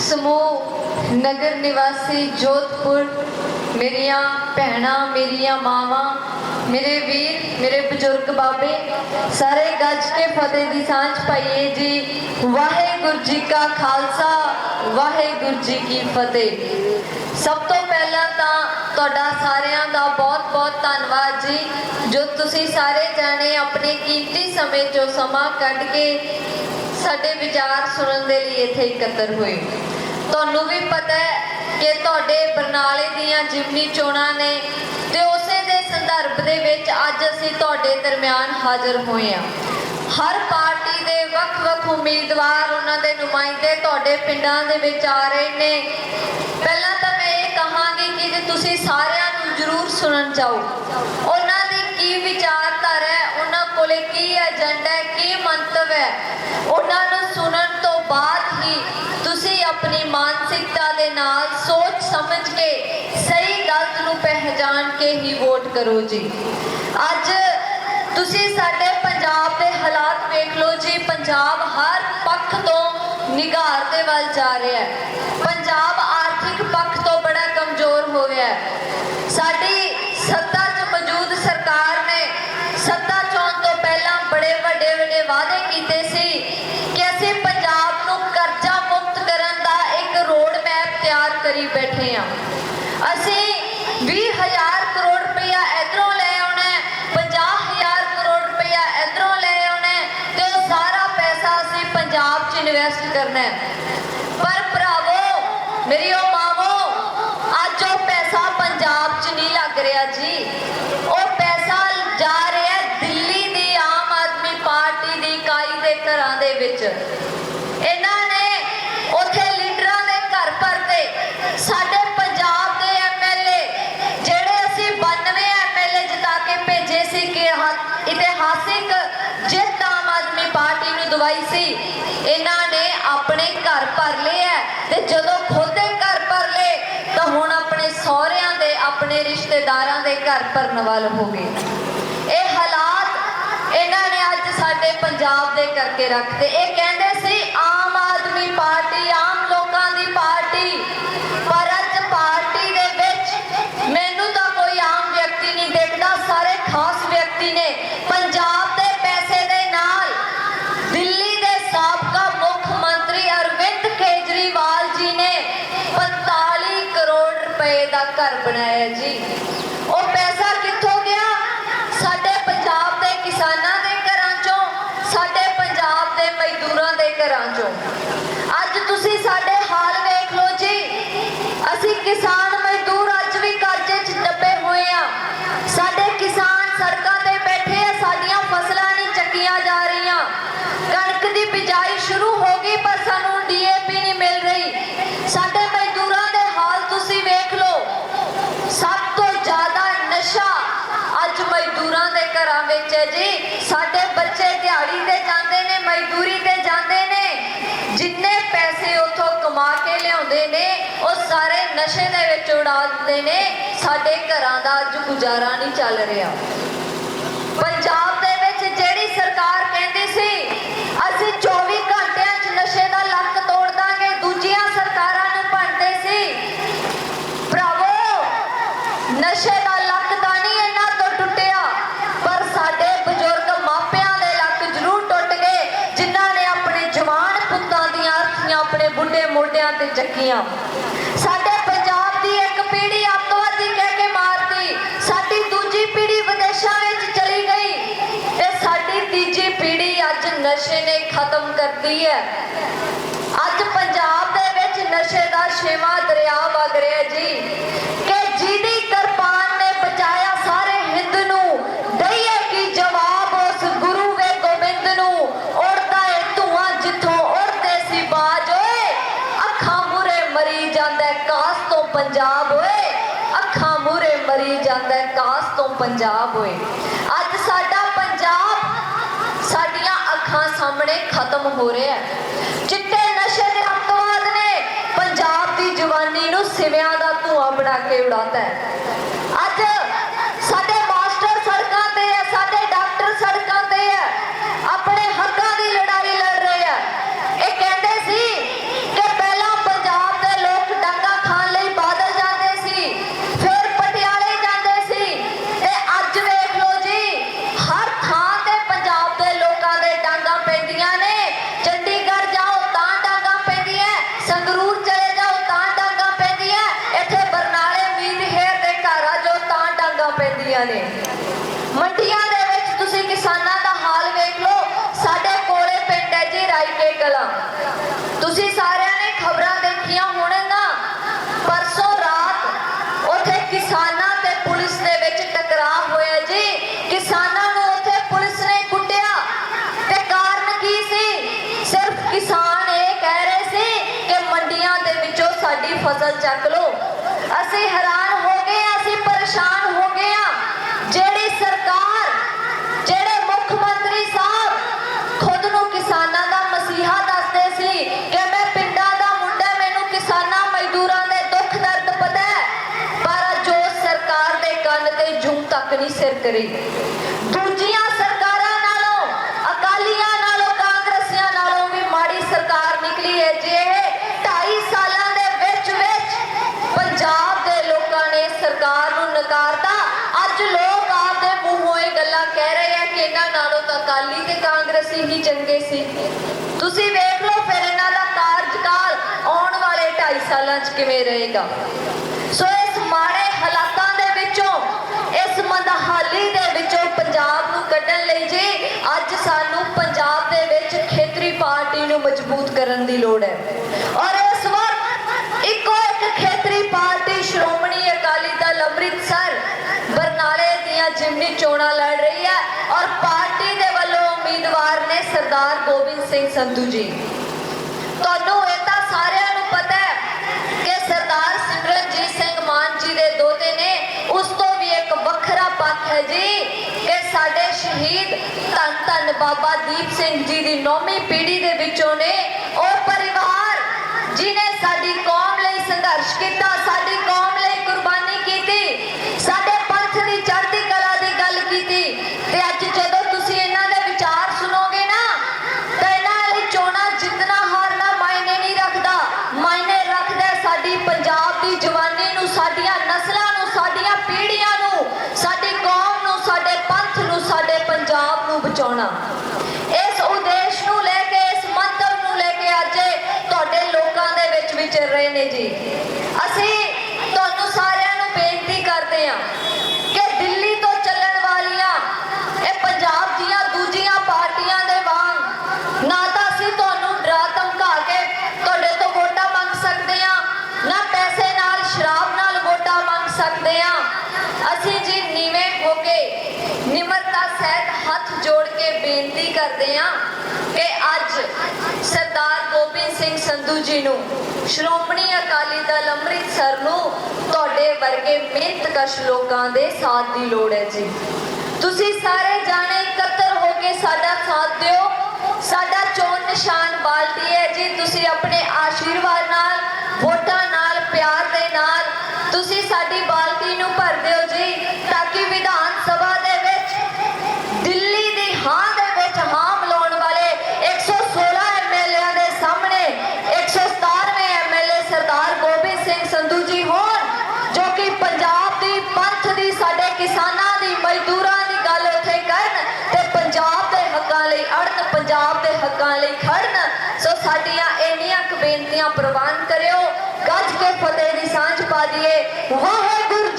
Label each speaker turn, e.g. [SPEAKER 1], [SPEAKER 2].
[SPEAKER 1] ਸਮੂਹ ਨਗਰ ਨਿਵਾਸੀ ਜੋਧਪੁਰ, ਮੇਰੀਆਂ ਭੈਣਾਂ, ਮੇਰੀਆਂ ਮਾਵਾਂ, ਮੇਰੇ ਵੀਰ, ਮੇਰੇ ਬਜ਼ੁਰਗ ਬਾਬੇ, ਸਾਰੇ ਗੱਜ ਕੇ ਫਤਿਹ ਦੀ ਸਾਂਝ ਪਾਈਏ ਜੀ। ਵਾਹਿਗੁਰੂ ਜੀ ਕਾ ਖਾਲਸਾ, ਵਾਹਿਗੁਰੂ ਜੀ ਕੀ ਫਤਿਹ। ਸਭ ਤੋਂ ਪਹਿਲਾਂ ਤਾਂ ਤੁਹਾਡਾ ਸਾਰਿਆਂ ਦਾ ਬਹੁਤ-ਬਹੁਤ ਧੰਨਵਾਦ ਜੀ, ਜੋ ਤੁਸੀਂ ਸਾਰੇ ਜਾਣੇ ਆਪਣੇ ਕੀਮਤੀ ਸਮੇਂ ਚੋਂ ਸਮਾਂ ਕੱਢ ਕੇ ਸਾਡੇ ਵਿਚਾਰ ਸੁਣਨ ਦੇ ਲਈ ਇੱਥੇ ਇਕੱਤਰ ਹੋਏ। ਤੁਹਾਨੂੰ ਵੀ ਪਤਾ ਹੈ ਕਿ ਤੁਹਾਡੇ ਬਰਨਾਲੇ ਦੀਆਂ ਜਿਮਨੀ ਚੋਣਾਂ ਨੇ ਤੇ ਉਸੇ ਦੇ ਸੰਦਰਭ ਦੇ ਵਿੱਚ ਅੱਜ ਅਸੀਂ ਤੁਹਾਡੇ ਦਰਮਿਆਨ ਹਾਜ਼ਰ ਹੋਏ ਹਾਂ। ਹਰ ਪਾਰਟੀ ਦੇ ਵੱਖ-ਵੱਖ ਉਮੀਦਵਾਰ ਉਹਨਾਂ ਦੇ ਨੁਮਾਇੰਦੇ ਤੁਹਾਡੇ ਪਿੰਡਾਂ ਦੇ ਵਿੱਚ ਆ ਰਹੇ ਨੇ। ਪਹਿਲਾਂ ਤਾਂ ਮੈਂ ਇਹ ਕਹਾਂਗੀ ਕਿ ਜੇ ਤੁਸੀਂ ਸਾਰਿਆਂ ਨੂੰ ਜ਼ਰੂਰ ਸੁਣਨ ਜਾਓ, ਉਹਨਾਂ ਦੀ ਕੀ ਵਿਚਾਰਧਾਰਾ ਹੈ ਕੀ ਏਜੰਡਾ ਹੈ, ਕੀ ਮੰਤਵ ਹੈ? ਉਹਨਾਂ ਨੂੰ ਸੁਣਨ ਤੋਂ ਬਾਅਦ ਹੀ ਤੁਸੀਂ ਆਪਣੀ ਮਾਨਸਿਕਤਾ ਦੇ ਨਾਲ ਸੋਚ ਸਮਝ ਕੇ ਸਹੀ ਗਲਤ ਨੂੰ ਪਹਿਚਾਨ ਕੇ ਹੀ ਵੋਟ ਕਰੋ ਜੀ। ਅੱਜ ਤੁਸੀਂ ਸਾਡੇ ਪੰਜਾਬ ਦੇ ਹਾਲਾਤ ਵੇਖ ਲਓ ਜੀ। ਪੰਜਾਬ ਹਰ ਪੱਖ ਤੋਂ ਨਿਗਾਰ ਦੇ ਵੱਲ ਜਾ ਰਿਹਾ ਹੈ। ਪੰਜਾਬ ਆਰਥਿਕ ਪੱਖ ਤੋਂ ਬੜਾ ਕਮਜ਼ੋਰ ਹੋ ਰਿਹਾ ਹੈ। ਸਾਡੀ ਸੱਤਾ ਵਾਅਦੇ ਕੀਤੇ ਸੀ ਕਿ ਅਸੀਂ ਪੰਜਾਬ ਨੂੰ ਕਰਜ਼ਾ ਮੁਕਤ ਕਰਨ ਦਾ ਇੱਕ ਰੋਡ ਮੈਪ ਤਿਆਰ ਕਰੀ ਬੈਠੇ ਹਾਂ। ਅਸੀਂ 20000 ਕਰੋੜ ਰੁਪਇਆ ਇਧਰੋਂ ਲੈ ਆਉਣਾ ਹੈ 50000 ਕਰੋੜ ਰੁਪਇਆ ਇਧਰੋਂ ਲੈ ਆਉਣਾ ਤੇ ਉਹ ਸਾਰਾ ਪੈਸਾ ਅਸੀਂ ਪੰਜਾਬ 'ਚ ਇਨਵੈਸਟ ਕਰਨਾ ਹੈ। ਪਰ ਭਰਾਵੋ, ਮੇਰੀ ਉਹ ਦਵਾਈ ਸੀ। ਇਹਨਾਂ ਨੇ ਆਪਣੇ ਘਰ ਭਰ ਲਏ ਹੈ ਤੇ ਜਦੋਂ ਖੁਦ ਘਰ ਭਰ ਲਏ, ਤਾਂ ਹੁਣ ਆਪਣੇ ਸਹੁਰਿਆਂ ਦੇ, ਆਪਣੇ ਰਿਸ਼ਤੇਦਾਰਾਂ ਦੇ ਘਰ ਭਰਨ ਵੱਲ ਹੋ ਗਏ। ਇਹ ਹਾਲਾਤ ਇਹਨਾਂ ਨੇ ਅੱਜ ਸਾਡੇ ਪੰਜਾਬ ਦੇ ਕਰਕੇ ਰੱਖਦੇ ਇਹ ਕਹਿੰਦੇ ਸੀ, ਆਮ ਆਦਮੀ ਪਾਰਟੀ, ਆਮ ਲੋਕਾਂ ਦੀ ਪਾਰਟੀ, ਪਰ ਘਰ ਬਣਾਇਆ ਜੀ। ਉਹ ਪੈਸਾ ਕਿੱਥੋਂ ਗਿਆ? ਸਾਡੇ ਪੰਜਾਬ ਦੇ ਕਿਸਾਨਾਂ ਦੇ ਘਰਾਂ ਚੋਂ, ਸਾਡੇ ਪੰਜਾਬ ਦੇ ਮਜ਼ਦੂਰਾਂ ਦੇ ਘਰਾਂ ਚੋਂ। ਅੱਜ ਤੁਸੀਂ ਸਾਡੇ ਹਾਲ ਵੇਖ ਲਓ ਜੀ। ਅਸੀਂ ਕਿਸਾਨ ਜੀ, ਸਾਡੇ ਬੱਚੇ ਦਿਹਾੜੀ ਤੇ ਜਾਂਦੇ ਨੇ, ਮਜ਼ਦੂਰੀ ਤੇ ਜਾਂਦੇ ਨੇ। ਜਿੰਨੇ ਪੈਸੇ ਉਥੋਂ ਕਮਾ ਕੇ ਲਿਆਉਂਦੇ ਨੇ, ਉਹ ਸਾਰੇ ਨਸ਼ੇ ਦੇ ਵਿੱਚ ਉਡਾ ਦਿੰਦੇ ਨੇ। ਸਾਡੇ ਘਰਾਂ ਦਾ ਅੱਜ ਗੁਜ਼ਾਰਾ ਨਹੀਂ ਚੱਲ ਰਿਹਾ। ਪੰਜਾਬ ਦੇ ਵਿੱਚ ਜਿਹੜੀ ਸਰਕਾਰ ਕਹਿੰਦੀ ਸੀ, ਅਸੀਂ 24 ਘੰਟਿਆਂ 'ਚ ਨਸ਼ੇ ਦਾ ਲੱਕ ਤੋੜ ਦਾਂਗੇ ਦੂਜੀਆਂ ਸਰਕਾਰਾਂ ਨੂੰ ਭੰਡਦੇ ਸੀ ਭਰਾਵੋ ਨਸ਼ੇ ਦਾ ਲੱਕ ਤਾਂ ਨਹੀਂ ਇਹਨਾਂ ਤੋਂ ਟੁੱਟਿਆ ਪਰ ਸਾਡੇ ਬਜ਼ੁਰਗ ਮਾਪਿਆਂ ਦੇ ਲੱਕ ਜ਼ਰੂਰ ਟੁੱਟ ਗਏ ਜਿਨ੍ਹਾਂ ਨੇ ਆਪਣੇ ਜਵਾਨ ਪੁੱਤਾਂ ਦੀਆਂ ਅਰਥੀਆਂ ਆਪਣੇ ਬੁੱਢੇ ਤੇ ਚੱਕੀਆਂ ਸਾਡੇ ਪੰਜਾਬ ਦੀ ਇੱਕ ਪੀੜ੍ਹੀ ਅੱਤਵਾਦੀ ਕਹਿ ਕੇ ਮਾਰਤੀ। ਸਾਡੀ ਦੂਜੀ ਪੀੜ੍ਹੀ ਵਿਦੇਸ਼ਾਂ ਵਿੱਚ ਚਲੀ ਗਈ। ਤੇ ਸਾਡੀ ਤੀਜੀ ਪੀੜ੍ਹੀ ਅੱਜ ਨਸ਼ੇ ਨੇ ਖਤਮ ਕਰਤੀ ਹੈ। ਅੱਜ ਪੰਜਾਬ ਦੇ ਵਿੱਚ ਨਸ਼ੇ ਦਾ ਛੇਵਾਂ ਦਰਿਆ ਵਗ ਰਿਹਾ ਜੀ। ਪੰਜਾਬ ਓਏ ਅੱਖਾਂ ਮੂਰੇ ਮਰੀ ਜਾਂਦਾ ਕਾਸ ਤੋਂ ਪੰਜਾਬ ਓਏ ਅੱਜ ਸਾਡਾ ਪੰਜਾਬ, ਸਾਡੀਆਂ ਅੱਖਾਂ ਸਾਹਮਣੇ ਖਤਮ ਹੋ ਰਿਹਾ ਹੈ। ਚਿੱਟੇ ਨਸ਼ੇ ਦੇ ਅੱਤਵਾਦ ਨੇ ਪੰਜਾਬ ਦੀ ਜਵਾਨੀ ਨੂੰ ਸਿਵਿਆਂ ਦਾ ਧੂਆਂ ਬਣਾ ਕੇ ਉਡਾਤਾ ਹੈ। ਅੱਜ ਕਿਸਾਨ ਇਹ ਕਹਿ ਰਹੇ ਸੀ ਕਿ ਮੰਡੀਆਂ ਦੇ ਵਿੱਚੋਂ ਸਾਡੀ ਫਸਲ ਚੱਕ ਲਓ। ਅਸੀਂ ਹੈਰਾਨ ਹੋ ਗਏ ਅਸੀਂ ਪਰੇਸ਼ਾਨ ਹੋ ਗਏ ਹਾਂ। ਜਿਹੜੀ ਸਰਕਾਰ, ਜਿਹੜੇ ਮੁੱਖ ਮੰਤਰੀ ਸਾਹਿਬ ਖੁਦ ਨੂੰ ਕਿਸਾਨਾਂ ਦਾ ਮਸੀਹਾ ਦੱਸਦੇ ਸੀ ਕਿ ਮੈਂ ਪਿੰਡਾਂ ਦਾ ਮੁੰਡਾ, ਮੈਨੂੰ ਕਿਸਾਨਾਂ ਮਜ਼ਦੂਰਾਂ ਦੇ ਦੁੱਖ ਦਰਦ ਪਤਾ ਹੈ, ਪਰ ਜੋ ਸਰਕਾਰ ਦੇ ਕੰਨ ਤੇ ਜੂੰ ਤੱਕ ਨਹੀਂ ਸਿਰ ਕਰੀ। ਸਰਕਾਰ ਨੂੰ ਨਕਾਰਤਾ ਅੱਜ ਲੋਕ ਆਪਦੇ ਮੂੰਹੋਂ ਇਹ ਗੱਲਾਂ ਕਹਿ ਰਹੇ ਆ ਕਿ ਇਹਨਾਂ ਨਾਲੋਂ ਤਾਂ ਅਕਾਲੀ ਤੇ ਕਾਂਗਰਸੀ ਹੀ ਚੰਗੇ ਸੀ। ਤੁਸੀਂ ਵੇਖ ਲਓ ਫਿਰ ਇਹਨਾਂ ਦਾ ਕਾਰਜਕਾਲ ਆਉਣ ਵਾਲੇ 2.5 ਸਾਲਾਂ 'ਚ ਕਿਵੇਂ ਰਹੇਗਾ। ਸੋ ਇਸ ਮਾੜੇ ਹਾਲਾਤਾਂ ਦੇ ਵਿੱਚੋਂ, ਇਸ ਮੰਦਹਾਲੀ ਦੇ ਵਿੱਚੋਂ ਪੰਜਾਬ ਨੂੰ ਕੱਢਣ ਲਈ ਜੀ, ਅੱਜ ਸਾਨੂੰ ਪੰਜਾਬ ਦੇ ਵਿੱਚ ਖੇਤਰੀ ਪਾਰਟੀ ਨੂੰ ਮਜ਼ਬੂਤ ਕਰਨ ਦੀ ਲੋੜ ਹੈ। ਔਰ ਇਸ ਵਾਰ ਇੱਕੋ ਇੱਕ ਖੇਤਰੀ ਪਾਰਟੀ ਸ਼੍ਰੋਮਣੀ ਦੀਆਂ ਚੋਣਾਂ ਲੜ ਰਹੀ ਹੈ ਔਰ ਪਾਰਟੀ ਦੇ ਵੱਲੋਂ ਉਮੀਦਵਾਰ ਨੇ ਸਰਦਾਰ ਗੋਬਿੰਦ ਸਿੰਘ ਸੰਧੂ ਜੀ। ਤੁਹਾਨੂੰ ਇਹ ਤਾਂ ਸਾਰਿਆਂ ਨੂੰ ਪਤਾ ਹੈ ਕਿ ਸਰਦਾਰ ਸਿਮਰਨਜੀਤ ਸਿੰਘ ਮਾਨ ਜੀ ਦੇ ਦੋਤੇ ਨੇ, ਉਸ ਤੋਂ ਵੀ ਇੱਕ ਵੱਖਰਾ ਪੱਖ ਹੈ ਜੀ ਕਿ ਸਾਡੇ ਸ਼ਹੀਦ ਧੰਨ ਧੰਨ ਬਾਬਾ ਦੀਪ ਸਿੰਘ ਜੀ ਦੀ ਨੌਵੀਂ ਪੀੜ੍ਹੀ ਦੇ ਵਿੱਚੋਂ ਨੇ ਉਹ ਪਰਿਵਾਰ ਜਿਨੇ ਸਾਡੀ ਕੌਮ ਲਈ ਸੰਘਰਸ਼ ਕੀਤਾ, ਸਾਡੀ ਕੌਮ ਨੂੰ ਬਚਾਉਣਾ। ਇਸ ਉਦੇਸ਼ ਨੂੰ ਲੈ ਕੇ, ਇਸ ਮੰਤਵ ਨੂੰ ਲੈ ਕੇ ਅੱਜ ਤੁਹਾਡੇ ਲੋਕਾਂ ਦੇ ਵਿੱਚ ਵਿਚਰ ਰਹੇ ਨੇ ਜੀ। ਕੇ ਬੇਨਤੀ ਕਰਦੇ ਹਾਂ ਕਿ ਅੱਜ ਸਰਦਾਰ ਗੋਬਿੰਦ ਸਿੰਘ ਸੰਧੂ ਜੀ ਨੂੰ ਸ਼੍ਰੋਮਣੀ ਅਕਾਲੀ ਦਲ ਅੰਮ੍ਰਿਤਸਰ ਨੂੰ ਤੁਹਾਡੇ ਵਰਗੇ ਮਿਹਨਤਕਸ਼ ਲੋਕਾਂ ਦੇ ਸਾਥ ਦੀ ਲੋੜ ਹੈ ਜੀ। ਤੁਸੀਂ ਸਾਰੇ ਜਾਣੇ ਇਕੱਤਰ ਹੋ ਕੇ ਸਾਡਾ ਸਾਥ ਦਿਓ। ਸਾਡਾ ਚੋਣ ਨਿਸ਼ਾਨ ਬਾਲਟੀ ਹੈ ਜੀ। ਤੁਸੀਂ ਆਪਣੇ ਆਸ਼ੀਰਵਾਦ ਨਾਲ, ਵੋਟਾਂ ਨਾਲ, ਪਿਆਰ ਦੇ ਨਾਲ ਤੁਸੀਂ ਸਾਡੀ ਬਾਲਟੀ ਨੂੰ ਭਰ ਦਿਓ ਪੰਜਾਬ ਦੇ ਹੱਕਾਂ ਲਈ ਖੜਨ। ਸੋ ਸਾਡੀਆਂ ਇੰਨੀਆਂ ਕੁ ਬੇਨਤੀਆਂ ਪ੍ਰਵਾਨ ਕਰਿਓ। ਗੱਜ ਕੇ ਫਤਿਹ ਦੀ ਸਾਂਝ ਪਾ ਦਈਏ। ਵਾਹਿਗੁਰੂ